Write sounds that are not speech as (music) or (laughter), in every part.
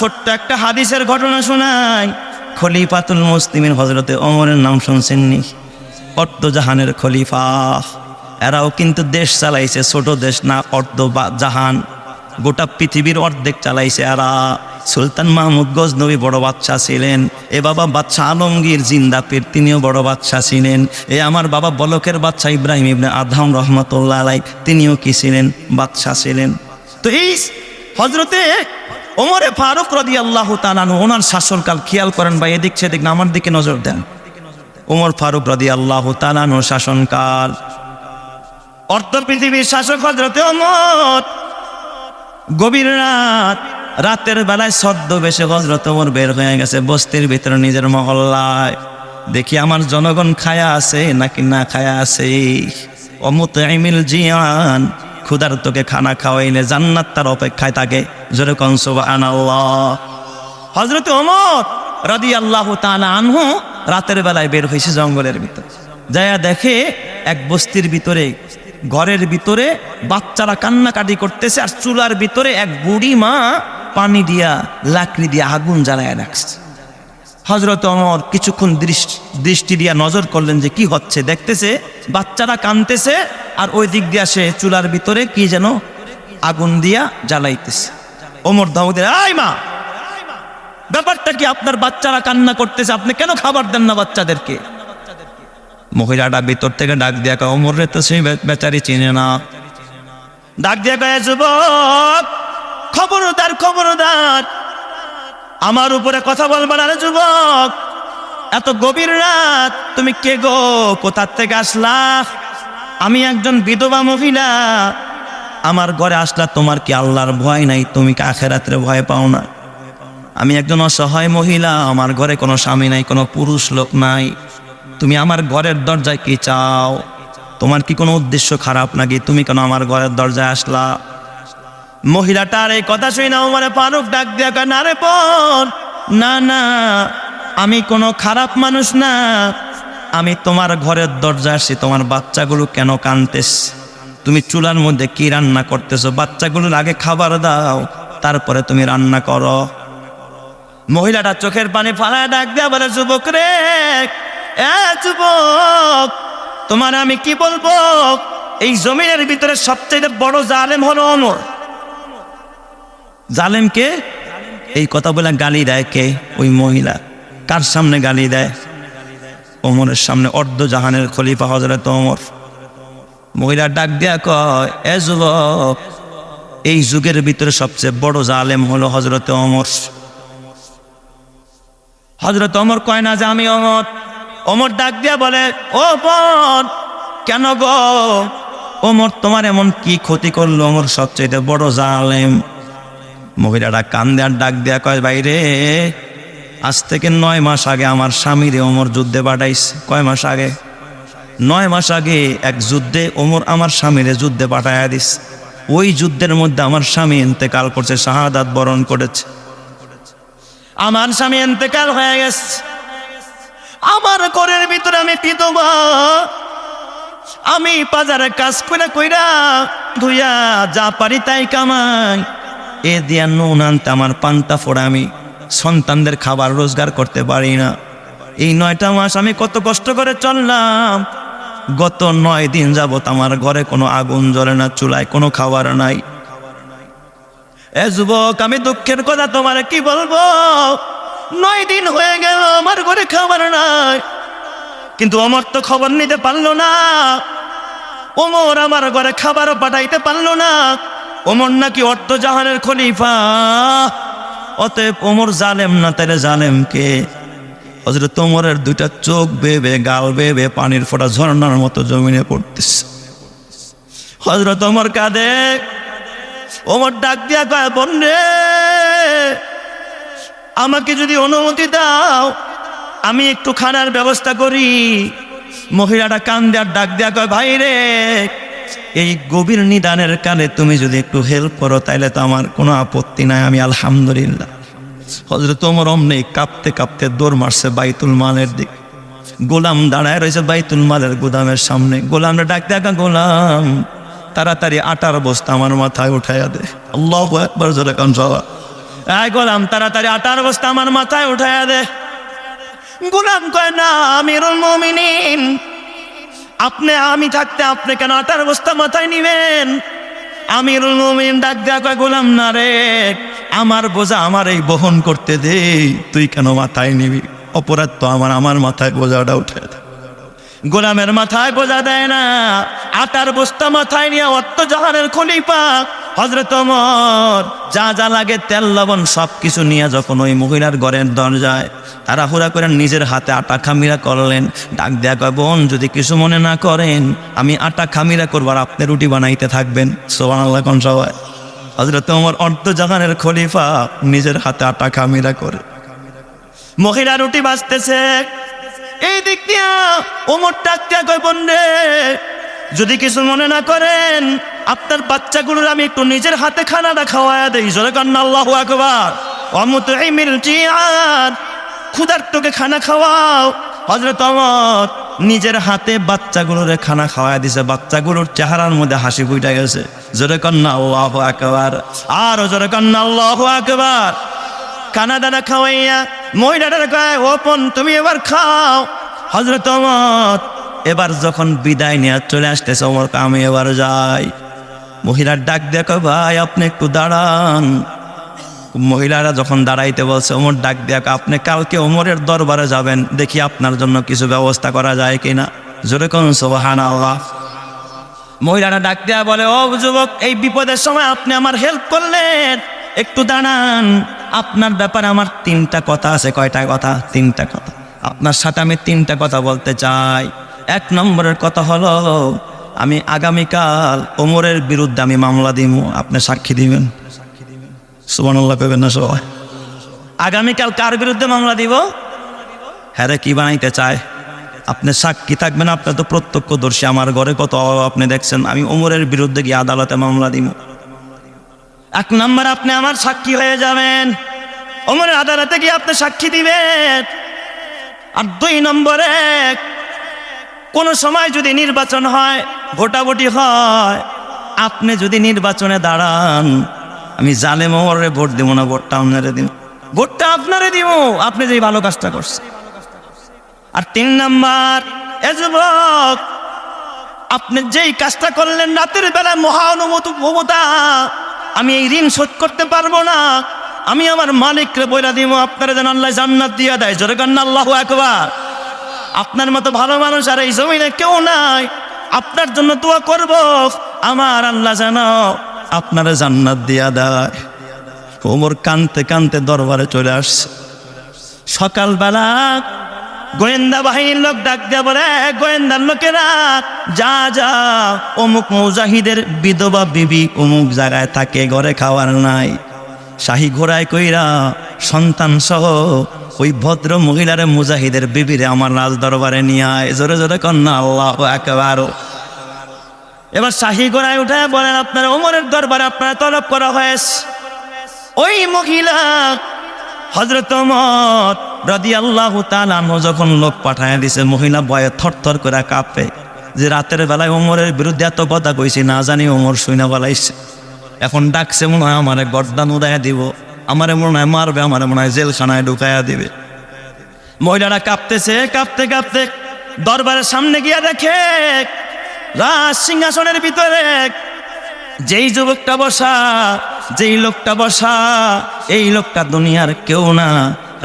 ছোট্ট একটা হাদিসের ঘটনা শোনাই। খলিফাতুল মুসলিমের হজরতে অমরের নাম শুনছেননি? অর্ধজাহানের খলিফা। এরাও কিন্তু দেশ চালাইছে, ছোট দেশ না, অর্ধ জাহান। গোটা পৃথিবীর অর্ধেক চালাইছে এরা। সুলতান মাহমুদ গজনবী বড় বাদশাহ ছিলেন। এ বাবা বাদশাহ আলমগীর জিন্দাপির তিনিও বড় বাদশাহ ছিলেন। এ আমার বাবা বলকের বাদশাহ ইব্রাহিম ইবনে আদহাম রহমতুল্লাহ আলাই তিনিও কি ছিলেন? বাদশাহ ছিলেন। তো এই হজরতে ওমরে ফারুক রদি আল্লাহ তালানু ওনার শাসনকাল খেয়াল করেন বা এদিক সেদিক না, আমার দিকে নজর দেন। ওমর ফারুক রদি আল্লাহ তালানু শাসনকাল। অর্ধ পৃথিবীর শাসক হজরতে ওমর। গভীর রাত, রাতের বেলায় সদ্য বেশে হজরত ওমর বের হয়ে গেছে বস্তির ভিতরে নিজের মহল্লায়। দেখি আমার জনগণ খায়া আছে নাকি না খায়া আছে? অমুত ইমিল জিয়ান। ক্ষুধার তোকে খানা খাওয়াইলে জান্নাত তার অপেক্ষায় থাকে। জোরে কনসোবা হজরত ওমর রাদি আল্লাহ আনহু রাতের বেলায় বের হয়েছে জঙ্গলের ভিতরে। যায়া দেখে এক বস্তির ভিতরে, ঘরের ভিতরে বাচ্চারা কান্নাকাটি করতেছে আর চুলার ভিতরে এক বুড়ি মা পানি দিয়া, লাকড়ি দিয়া আগুন জ্বালায় রাখছে। হজরত অমর কিছুক্ষণ দৃষ্টি দিয়া নজর করলেন যে কি হচ্ছে। দেখতেছে বাচ্চারা কানতেছে আর ওই দিক দিয়ে সে চুলার ভিতরে কি যেন আগুন দিয়া জ্বালাইতেছে। ওমর দাউদের আই মা, ব্যাপারটা কি আপনার বাচ্চারা কান্না করতেছে? আপনি কেন খাবার দেন না বাচ্চাদেরকে? মহিলাটা ভিতর থেকে ডাক দিয়া কয়, ওমর রে, তো সেই বেচারি চিনে না। ডাক দিয়া কয় যুবক, খবরদার খবরদার। আমার উপরে কথা বলবা না যুবক। এত গভীর রাত, তুমি কে গো? কোথার থেকে আসলা? আমি একজন বিধবা মহিলা। আমার ঘরে আসলা তোমার কি আল্লাহর ভয় নাই? তুমি কি আখেরাত্রে ভয় পাও না? আমি একজন অসহায় মহিলা, আমার ঘরে কোনো স্বামী নাই, কোনো পুরুষ লোক নাই। তুমি আমার ঘরের দরজায় কি চাও? তোমার কি কোনো উদ্দেশ্য খারাপ নাকি? তুমি কেন আমার ঘরের দরজায় আসলা? মহিলাটার এই কথা শুই না ফারুক ডাক দিয়া না রে না না, আমি কোনো খারাপ মানুষ না। আমি তোমার ঘরের দরজা আসছি, তোমার বাচ্চাগুলো কেন কানতেস তুমি চুলার মধ্যে কি রান্না করতেছো? বাচ্চাগুলোর আগে খাবার দাও, তারপরে তুমি রান্না করো। মহিলাটা চোখের পানি ফালায় ডাক দেয়া বলে, যুবক রে যুবক, তোমার আমি কি বলব? এই জমিনের ভিতরে সবচেয়ে বড় জালেম হলো অমর। জালেমকে এই কথা বলে গালি দেয় কে? ওই মহিলা। কার সামনে গালি দেয়? ওমরের সামনে অর্ধ জাহানের খলিফা হজরত ওমর মহিলা ডাক দেয়া কয়, এ যুবক, এই যুগের ভিতরে সবচেয়ে বড় জালেম হলো হজরত ওমর হজরত অমর কয়, না যে আমি অমর অমর ডাক দিয়া বলে, ও বোন কেন গো? ওমর তোমার এমন কি ক্ষতি করল? অমর সবচেয়ে বড় জালেম। মহিলাটা কান দেওয়ার ডাক দেয়া কয় বাইরে আজ থেকে নয় মাস আগে আমার স্বামীরে ওমর যুদ্ধে পাঠাইছে। কয় মাস আগে? নয় মাস আগে এক যুদ্ধে ওমর আমার স্বামীরে যুদ্ধে পাঠাইয়া দিস ওই যুদ্ধের মধ্যে আমার স্বামী ইন্তেকাল করছে, শাহাদাত বরণ করেছে। আমার স্বামী এতেকাল হয়ে গেছে। আমার ঘরের ভিতরে আমি বিধবা। আমি বাজারে কাজ করে কইরা ধুইয়া যা পারি তাই কামাই। এ দিয়া নুন আনতে আমার পান্তা ফোড়া আমি সন্তানদের খাবার রোজগার করতে পারি না। এই নয়টা মাস আমি কত কষ্ট করে চললাম। গত নয় দিন যাবত আমার ঘরে কোনো আগুন জ্বলে না, চুলায় কোনো খাবার নাই। এ যুবক, আমি দুঃখের কথা তোমার কি বলব? নয় দিন হয়ে গেল, আমার ঘরে খাবার নাই। কিন্তু আমার তো খবর নিতে পারল না। ওমর আমার ঘরে খাবারও পাঠাইতে পারল না। ওমর নাকি অর্থ জাহানের খলিফা। অতএব ওমর জালেম না তাহলে জালেম কে? হজরত ওমরের দুইটা চোখ বেবে গাল বেবে পানির ফোটা ঝর্ণার মতো জমিনে পড়তেছে। হজরত ওমর কাঁদে। ওমর ডাক দিয়া কয় বোন রে আমাকে যদি অনুমতি দাও, আমি একটু খানার ব্যবস্থা করি। মহিলাটা কান দেওয়ার ডাক দেয়া কয়, ভাই রে এই গভীর নিদানের কালে তুমি যদি একটু হেল্প করো, তাইলে তো আমার কোনো আপত্তি নাই। আমি আলহামদুলিল্লাহ। হজরত তোমার অমনি কাঁপতে কাঁপতে দৌড় মারছে বাইতুল মালের দিক। গোলাম দাঁড়ায় রয়েছে বাইতুল মালের গোদামের সামনে। গোলামরা ডাক, দেখা গোলাম, তাড়াতাড়ি আটার বস্তা আমার মাথায় উঠাইয়া দে। আল্লাহ একবার জোরে কান সবা তাই গোলাম, তাড়াতাড়ি আটার বস্তা আমার মাথায় উঠাইয়া দে। গোলাম কয়, না, আমিরুল মমিনিন। আপনি, আমি থাকতে আপনি কেন আটার বস্তা মাথায় নিবেন? আমির মমিন ডাক দেখা গোলাম না রে, আমার বোঝা আমার এই বহন করতে দে, তুই কেন মাথায় নিবি? অপরাধ তো আমার আমার মাথায় বোঝাটা উঠে গোলামের মাথায় বোঝা দেয় না, আটার বস্তা মাথায় নিয়ে অত্ত জাহানের খলিফা হজরত ওমর, যা যা লাগে তেল, লবণ সব কিছু নিয়ে যখন ওই মহিলার ঘরের দরজায় তারা হুরা করে নিজের হাতে আটা খামিরা করলেন, ডাক দেয়া কয়, বোন, যদি কিছু মনে না করেন, আমি আটা খামিরা করব আর আপনি রুটি বানাইতে থাকবেন। সোবান আল্লাহ কোন সবাই হজরত ওমর অর্ধ জাহানের খলিফা নিজের হাতে আটা খামিরা করে। মহিলা রুটি বাঁচতেছে। এই দিক দিয়া ওমর টাকা কয় বন্ডে যদি কিছু মনে না করেন আপনার বাচ্চাগুলোর আমি একটু নিজের হাতে খানাটা খাওয়ায়া দেই। জোরে কান্না আল্লাহ আকবার। অমত ক্ষুধার্তকে খানা খাওয়াও। হজরত অমর নিজের হাতে বাচ্চাগুলোরে খানা খাওয়ায়া দিছে। বাচ্চাগুলোর চেহারার মধ্যে হাসি ফুইটা গেছে। জোরে কন্যা আল্লাহ আকবার। আর জোরে কন্যা আল্লাহ আকবার। কানা দানা খাওয়াইয়া মহিলাটা কয় ওপন তুমি এবার খাও। হজরত অমর এবার যখন বিদায় নিয়ে চলে আসতেছে, অমর, আমি এবার যাই। মহিলার ডাক দেখো ভাই, আপনি একটু দাঁড়ান। মহিলারা যখন দাঁড়াইতে বলছে, ওমর, ডাক দেখ আপনি কালকে ওমরের দরবারে যাবেন, দেখি আপনার জন্য কিছু ব্যবস্থা করা যায় কিনা। জোরে কোন সোহান আল্লাহ মহিলারা ডাক দেয়া বলে, ও যুবক, এই বিপদের সময় আপনি আমার হেল্প করলেন। একটু দাঁড়ান। আপনার ব্যাপারে আমার তিনটা কথা আছে। কয়টা কথা? তিনটা কথা। আপনার সাথে আমি তিনটা কথা বলতে চাই। এক নম্বরের কথা হলো আমি আগামীকাল ওমরের বিরুদ্ধে আমি মামলা দিব আপনি সাক্ষী দিবেন। সুবহানাল্লাহ, কইবেন না সবাই। আগামীকাল কার বিরুদ্ধে মামলা দিব? হ্যাঁ কি বানাইতে চায়? আপনি সাক্ষী থাকবেন, আপনি তো প্রত্যক্ষদর্শী। আমার ঘরে কত অভাব, আপনি দেখছেন, আমি ওমরের বিরুদ্ধে গিয়ে আদালতে মামলা দিব এক নম্বর, আপনি আমার সাক্ষী হয়ে যাবেন। ওমরের আদালতে গিয়ে আপনি সাক্ষী দিবেন। আর দুই নম্বরে কোন সময় যদি নির্বাচন হয়, ভোটাভুটি হয়, আপনি যদি নির্বাচনে দাঁড়ান, আমি জালে ওমরে ভোট দিব না, ভোটটা আপনারে দিন ভোটটা আপনারে দিব, আপনি যে ভালো কাজটা করছেন। আর তিন নাম্বার আপনি যেই কাজটা করলেন, রাতের বেলা মহানুমত মমতা, আমি এই ঋণ শোধ করতে পারব না। আমি আমার মালিককে বইলা দিব, আপনারা যেন আল্লাহ জান্নাত দিয়া দেয়। জোরে কান্না আল্লাহ একবার আপনার মতো ভালো মানুষ আর এই জমিনে কেউ নাই। আপনার জন্য দোয়া করব। আমার আল্লাহ যেন আপনারা জান্নাত দিয়া দেয়। ওমর কানতে কানতে দরবারে চলে আসছে। সকালবেলা গোয়েন্দা বাহিনীর লোক ডাক দেয়া বলে "এ, গোয়েন্দার লোকেরা যা যা। অমুক মুজাহিদের বিধবা বিবি অমুক জায়গায় থাকে ঘরে খাওয়ার নাই। শাহী ঘোড়ায় কইরা সন্তান সহ ওই ভদ্র মহিলারে মুজাহিদের বিবিরে আমার রাজ দরবারে নিয়ে আয়। জোরে জোরে কন্যা, আল্লাহ একেবারও এবার শাহী ঘোড়ায় উঠে বলেন, আপনার ওমরের দরবারে আপনারা তলব করা হয়েছে। ওই মহিলা হজরত রাদি আল্লাহ তালানো যখন লোক পাঠায় দিছে, মহিলা ভয়ে থরথর করে কাঁপে যে রাতের বেলায় ওমরের বিরুদ্ধে এত কথা কইছি, না জানি ওমর শুইনা বলাইছে। এখন ডাকছে মনে হয় আমারে গর্দান উড়াইয়া দিব। আমারে মনে হয় মারবে, আমার মনে হয় জেলখানায় ঢুকাইয়া দিবে। মহিলারা কাঁপতেছে, কাঁপতে কাঁপতে দরবারের সামনে গিয়া দেখে, রাজ সিংহাসনের ভিতরে যেই যুবকটা বসা, যেই লোকটা বসা, এই লোকটা দুনিয়ার কেউ না।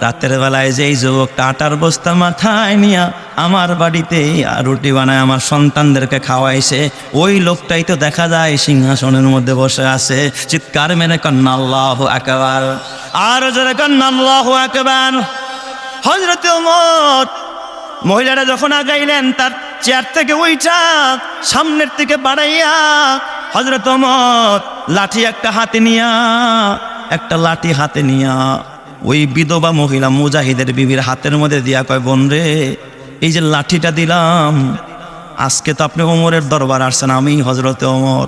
রাতের বেলায় যেই যুবকটা আটার বস্তা মাথায় নিয়া আমার বাড়িতে রুটি বানায় আমার সন্তানদেরকে খাওয়াইছে, ওই লোকটাই তো দেখা যায় সিংহাসনের মধ্যে বসে আছে। চিৎকার মেনে কন্যা আল্লাহ একেবার আর যারা কন্যা আল্লাহ একেবার হজরত মহিলারা যখন আগাইলেন, তার চেয়ার থেকে উইঠা সামনের থেকে বাড়াইয়া হজরত লাঠি একটা হাতে নিয়া, একটা লাঠি হাতে নিয়া ওই বিধবা মহিলা মুজাহিদের বিবির হাতের মধ্যে দিয়া কয়, বোন রে, এই যে লাঠিটা দিলাম, আজকে তো আপনি ওমরের দরবার আসছেন, আমি হজরতে ওমর।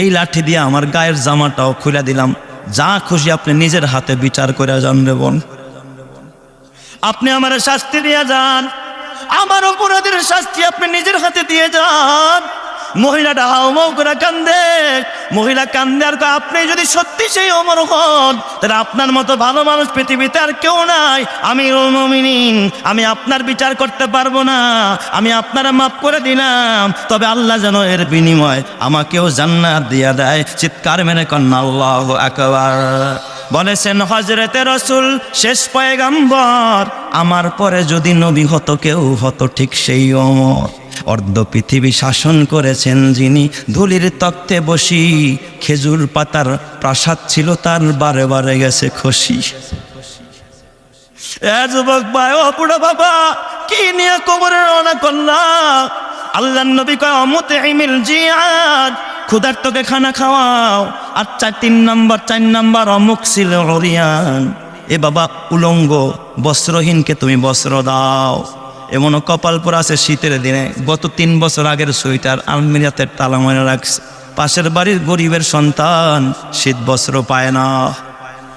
এই লাঠি দিয়ে আমার গায়ের জামাটাও খুলে দিলাম। যা খুশি আপনি নিজের হাতে বিচার করে যান রে বোন। আপনি আমার শাস্তি দিয়ে যান। আমার অপরাধের শাস্তি আপনি নিজের হাতে দিয়ে যান। মহিলাটা হাউমাউ করে কান্দে। মহিলা কান্দে আর কয়, আপনি যদি সত্যি সেই অমর হন তাহলে আপনার মতো ভালো মানুষ পৃথিবীতে আর কেউ নাই। আমি মমিনিন আমি আপনার বিচার করতে পারব না। আমি আপনারা মাফ করে দিলাম। তবে আল্লাহ যেন এর বিনিময় আমাকেও জান্নাত দিয়া দেয়। চিৎকার মেনে কন্যা আল্লাহ আকবার। বলেছেন হজরতে রসুল, শেষ পয়গাম্বর, আমার পরে যদি নবী হতো, কেউ হতো ঠিক সেই অমর। অর্ধ পৃথিবী শাসন করেছেন যিনি, ধুলির তক্তে বসি, খেজুর পাতার প্রাসাদ ছিল তার বারে বারে গেছে এ যুবক ভাই বুড়ো বাবা, কি নিয়ে কবরে রওনা করলাম আল্লাহ নবী কয়, অমতে ইমিল জিয়াদ। ক্ষুধার্তকে খানা খাওয়াও। আর চার, তিন নম্বর, চার নম্বর অমুক ছিল হরিয়ান। এ বাবা, উলঙ্গ, বস্ত্রহীনকে তুমি বস্ত্র দাও। এমন কপাল পর আছে শীতের দিনে। গত তিন বছর আগের সোয়েটার আলমিরাতে তালা মনে রাখছে। পাশের বাড়ির গরিবের সন্তান শীত বস্ত্র পায় না।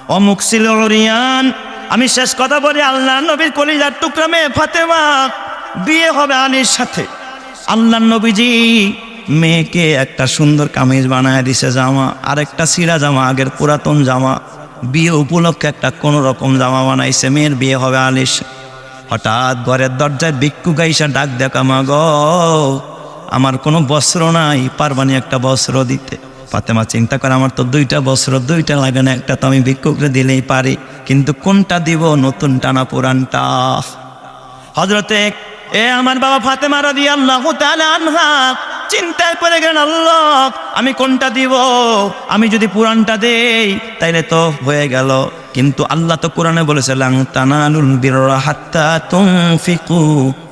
অমুক ছিল ওরিয়ান আমি শেষ কথা বলি, আল্লাহ নবীর কলিজার টুকরা মেয়ে ফাতেমা। বিয়ে হবে আনির সাথে। আল্লাহ নবীজি মেয়েকে একটা সুন্দর কামিজ বানায় দিছে জামা আর একটা সিরা জামা, আগের পুরাতন জামা। বিয়ে উপলক্ষে একটা কোনো রকম জামা বানাইছে, মেয়ের বিয়ে হবে আলিশ। হঠাৎ ঘরের দরজায় ভিক্ষু গাইসা ডাক দেখা মা গো, আমার কোনো বস্ত্র নাই পারবানি একটা বস্ত্র দিতে? ফাতেমা চিন্তা করে, আমার তো দুইটা বস্ত্র, দুইটা লাগে না, একটা তো আমি ভিক্ষুকরে দিলেই পারি, কিন্তু কোনটা দিব নতুন টানা পুরানটা হজরতে এ আমার বাবা ফাতেমা রাদি আল্লাহ চিন্তায় পড়ে গেলেন, আল্লাহ, আমি কোনটা দিব? আমি যদি পুরাণটা দেই, তাইলে তো হয়ে গেল। কিন্তু আল্লাহ তো কোরআনে বলেছে তানালুল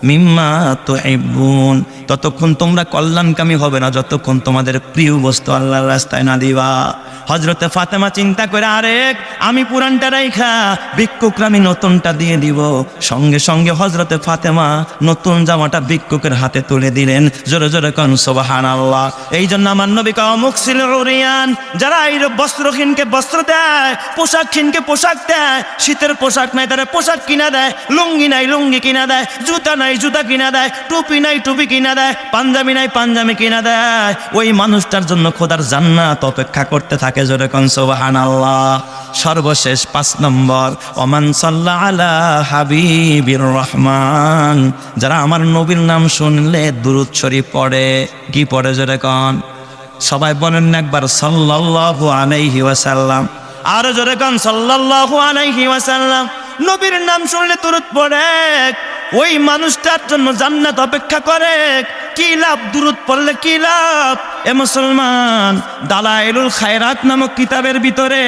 মিম্মা ততক্ষণ তোমরা কল্যাণকামী হবে না, যতক্ষণ তোমাদের প্রিয় বস্তু আল্লাহর রাস্তায় না দিবা। হজরতে ফাতেমা চিন্তা করে আরেক আমি পুরানটা রাইখা, ভিক্ষুকরা আমি নতুনটা দিয়ে দিব। সঙ্গে সঙ্গে হজরতে ফাতেমা নতুন জামাটা ভিক্ষুকের হাতে তুলে দিলেন, জোরে জোরে কন সোবাহান আল্লাহ এই জন্য আমার নবী কা অমুক ছিল যারা এই বস্ত্রহীনকে বস্ত্র দেয়, পোশাকহীনকে পোশাক দেয়, শীতের পোশাক নাই, তারা পোশাক কিনা দেয়, লুঙ্গি নাই, লুঙ্গি কিনা দেয়, জুতা নাই, জুতা কিনা দেয়, টুপি নাই, টুপি কিনা দেয়, পাঞ্জাবি নাই, পাঞ্জাবি কিনা দেয়। ওই মানুষটার জন্য খোদার জান্নাত অপেক্ষা করতে থাকে জোরে কন সোবাহান আল্লাহ সর্বশেষ পাঁচ নম্বর, ওমান সাল্লাহ আলা হাবিবির রহমান। যারা আমার নবীর নাম শুনলে দুরুদ শরীফ পড়ে, কি পড়ে জোরে কন? সবাই বলেন একবার সাল্লাল্লাহু আলাইহি ওয়াসাল্লাম। আর জোরে কন সাল্লাল্লাহু আলাইহি ওয়াসাল্লাম। নবীর নাম শুনলে তুরুত পড়ে। ওই মানুষটার জন্য জান্নাত অপেক্ষা করে। কি লাভ? দূরত পড়লে কি লাভ? এ মুসলমান, দালাইলুল খায়রাত নামক কিতাবের ভিতরে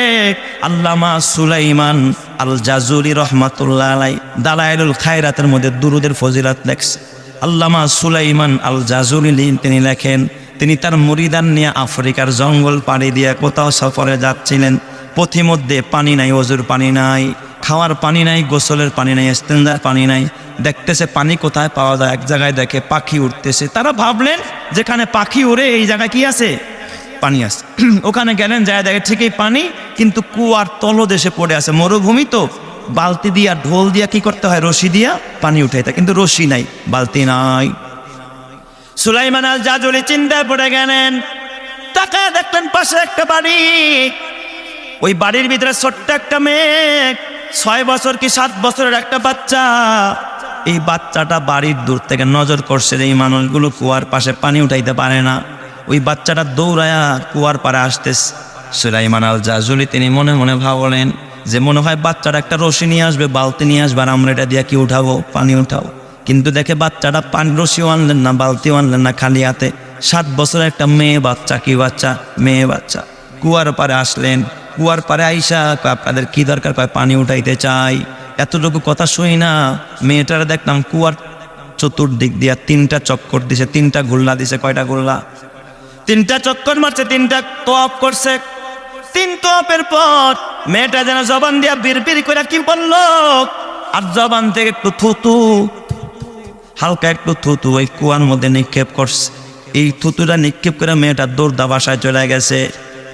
আল্লামা সুলাইমান আল জাজুরি রহমাতুল্লাহ আলাই দালাইলুল খায়রাতের মধ্যে দুরুদের ফজিলাত লেখছে। আল্লামা সুলাইমান আল জাজুরি তিনি লেখেন, তিনি তার মুরিদান নিয়ে আফ্রিকার জঙ্গল পাড়ি দিয়ে কোথাও সফরে যাচ্ছিলেন। পথিমধ্যে পানি নাই, অজুর পানি নাই, খাওয়ার পানি নাই, গোসলের পানি নাই স্টেন্দার পানি নাই। দেখতেছে পানি কোথায় পাওয়া যায়, এক জায়গায় দেখে পাখি উঠতেছে তারা ভাবলেন, যেখানে পাখি উড়ে, এই জায়গায় কি আছে? পানি আছে। (clears throat) ওখানে গেলেন, যায় দেখে ঠিকই পানি, কিন্তু কুয়ার তলদেশে পড়ে আছে। মরুভূমি তো, বালতি দিয়া, ঢোল দিয়া কি করতে হয়? রশি দিয়া পানি উঠাইতে কিন্তু রশি নাই, বালতি নাই। সুলাইমান আল জাজুলি চিন্তায় পড়ে গেলেন তাকে দেখলেন পাশে একটা বাড়ি ওই বাড়ির ভিতরে ছোট্ট একটা মেয়ে, ছয় বছর কি সাত বছরের একটা বাচ্চা। এই বাচ্চাটা বাড়ির দূর থেকে নজর করছে যে এই মানুষগুলো কুয়ার পাশে পানি উঠাইতে পারে না। ওই বাচ্চাটা দৌড়ায়া কুয়ার পাড়ে আসতেছে। সুলাইমান আল জাজুলি তিনি মনে মনে ভাবলেন যে মনে হয় বাচ্চাটা একটা রশি নিয়ে আসবে, বালতি নিয়ে আসবে, আর আমরা এটা দিয়ে কি উঠাবো? পানি উঠাবো কিন্তু দেখে বাচ্চাটা পানি রশিও আনলেন না, বালতিও আনলেন না খালি হাতে। সাত বছরের একটা মেয়ে বাচ্চা, কি বাচ্চা? মেয়ে বাচ্চা। কুয়ার পারে আসলেন। কুয়ার পারে আইসা আপনাদের কি দরকার? কয়, পানি উঠাইতে চাই। এতটুকু কথা শুই না। মেয়েটারা দেখলাম কুয়ার চতুর্দিক দিয়া তিনটা চক্কর দিছে, তিনটা গুল্লা দিছে, কয়টা গুল্লা? তিনটা চক্কর মারছে, তিনটা তোয়াপ করছে। তিন তোয়াপের পর মেয়েটা যেন জবান দিয়া বীর করে কি বলল? আর জবান থেকে একটু থুতু, হালকা একটু থুতু, ওই কুয়ার মধ্যে নিক্ষেপ করছে। এই থুতুটা নিক্ষেপ করে মেয়েটা দৌড়দা বাসায় চলে গেছে।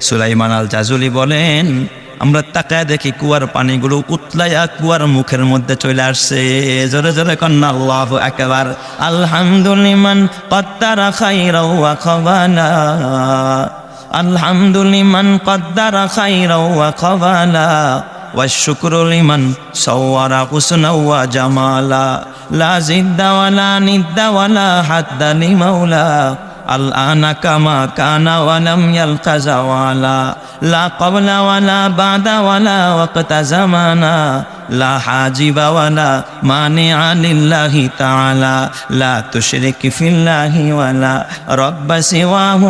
সুলাইমান আল জাজুলি বলেন আমরা তাকায় দেখি কুয়ার পানিগুলো উতলাইয়া কুয়ার মুখের মধ্যে চলে আসছে জোরে জোরে কন্যা আল্লাহ একেবার আলহামদুলিমান কত্তারা খাইরা ওয়া খাবালা আলহামদুলিমান কদ্দারা খাইরা ওয়া খাবালা والشكر لمن صور حسنا وجمالا لا زد ولا ند ولا حد لمولى الآن كما كان ولم يلق زوالا لا قبل ولا بعد ولا وقت زمانا لا حاجب ولا مانع لله تعالى لا تشرك في الله ولا رب سواه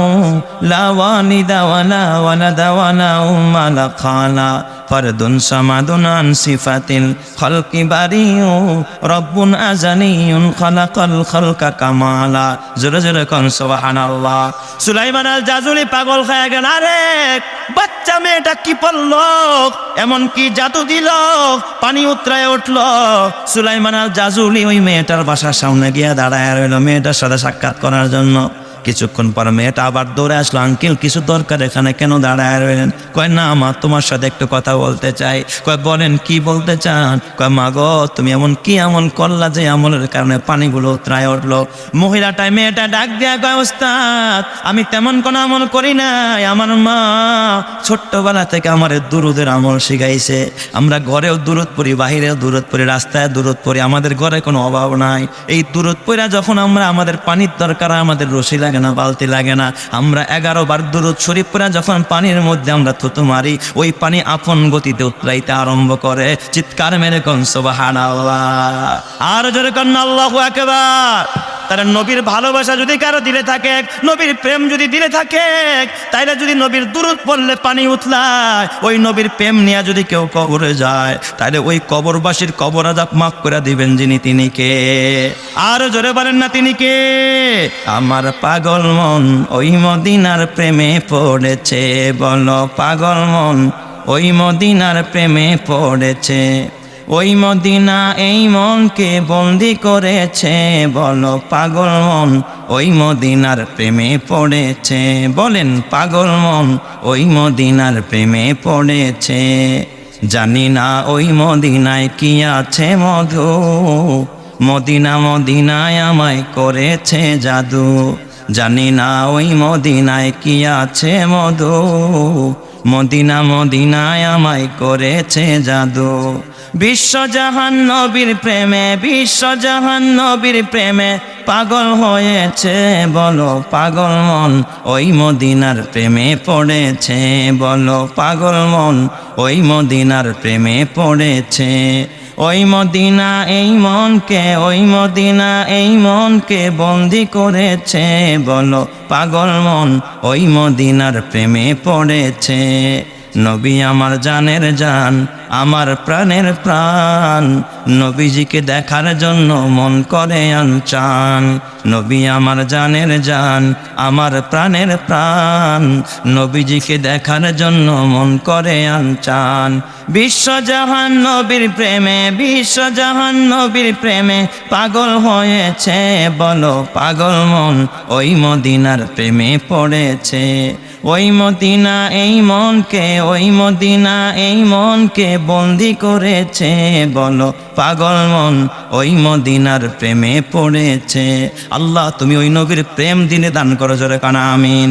لا والد ولا ولد ولا أم لقالا. ফরদুন সমাদুনান সিফাতিল খলকি রবুন রব্বুন আজানিউন খলকল খলকা কামালা। জোরে জোরে কন, সুবহানাল্লাহ। সুলাইমান আল জাজুলি পাগল খায় গেল, আরে বাচ্চা মেয়েটা কি পড়ল এমন কি জাদু দিল? পানি উতরায় উঠল। সুলাইমান আল জাজুলি ওই মেয়েটার বাসার সামনে গিয়া দাঁড়ায় রইল। মেয়েটার সাথে সাক্ষাৎ করার জন্য। কিছুক্ষণ পর মেয়েটা আবার দৌড়ে আসলো, আঙ্কেল, কিছু দরকার এখানে কেন দাঁড়ায় রইলেন? কয়, না মা, তোমার সাথে একটু কথা বলতে চাই। কয়, বলেন, কি বলতে চান? কয়, মা গো, তুমি এমন কি এমন করলা যে আমলের কারণে পানিগুলো উতরায় উঠল? মহিলাটাই মেয়েটা ডাক দেয়া কয়, ওস্তাদ, আমি তেমন কোনো আমল করি নাই। আমার মা ছোট্টবেলা থেকে আমার দুরুদের আমল শিখাইছে। আমরা ঘরেও দূরত পড়ি, বাহিরেও দূরত পড়ি, রাস্তায় দূরত পড়ি, আমাদের ঘরে কোনো অভাব নাই। এই দূরত পড়া যখন আমরা আমাদের পানির দরকার, আমাদের রশি লাগে না, বালতি লাগে না। আমরা এগারো বার দূরত শরীফ পরে যখন পানির মধ্যে আমরা থুতু মারি, ওই পানি আপন গতিতে উত্তরাইতে আরম্ভ করে। চিৎকার মেরে কন সোবাহান আর যেরকম আল্লাহ একেবার তারা নবীর ভালোবাসা যদি কারও দিলে থাকে, নবীর প্রেম যদি দিলে থাকে, তাইলে যদি নবীর দূরত পড়লে পানি উতলায়, ওই নবীর প্রেম নিয়ে যদি কেউ কবরে যায় তাহলে ওই কবরবাসীর কবর আজাব মাফ করে দিবেন যিনি তিনি কে। আর জোরে বলেন না তিনি কে? আমার পাগল মন ওই মদিনার প্রেমে পড়েছে, বলো পাগল মন ওই মদিনার প্রেমে পড়েছে। ওই মদিনা এই মনকে বন্দি করেছে, বলো পাগল মন, ওই মদিনার প্রেমে পড়েছে। বলেন পাগল মন, ওই মদিনার প্রেমে পড়েছে। জানি না ওই মদিনায় কি আছে মধু, মদিনা মদিনায় আমায় করেছে জাদু। জানি না ওই মদিনায় কি আছে মধু মদিনা মদিনায় আমায় করেছে জাদু। বিশ্বজাহান নবীর প্রেমে বিশ্বজাহান নবীর প্রেমে পাগল হয়েছে বলো, পাগল মন ওই মদিনার প্রেমে পড়েছে বলো, পাগল মন ওই মদিনার প্রেমে পড়েছে। ওই মদিনা, এই মনকে, ওই মদিনা, এই মনকে বন্দি করেছে। বলো, পাগল মন, ওই মদিনার প্রেমে পড়েছে। নবী আমার জানের জান, আমার প্রাণের প্রাণ। নবীজিকে দেখার জন্য মন করে আনচান। নবী আমার জানের জান, আমার প্রাণের প্রাণ। নবীজিকে দেখার জন্য মন করে আনচান। বিশ্বজাহান নবীর প্রেমে বিশ্বজাহান নবীর প্রেমে পাগল হয়েছে, বলো পাগল মন ওই মদিনার প্রেমে পড়েছে। ওই মদিনা এই মনকে, ওই মদিনা এই মনকে বন্দি করেছে। বলো, পাগল মন ওই মদিনার প্রেমে পড়েছে। আল্লাহ, তুমি ওই নবীর প্রেম দিনে দান করো, জোরে কানা, আমিন।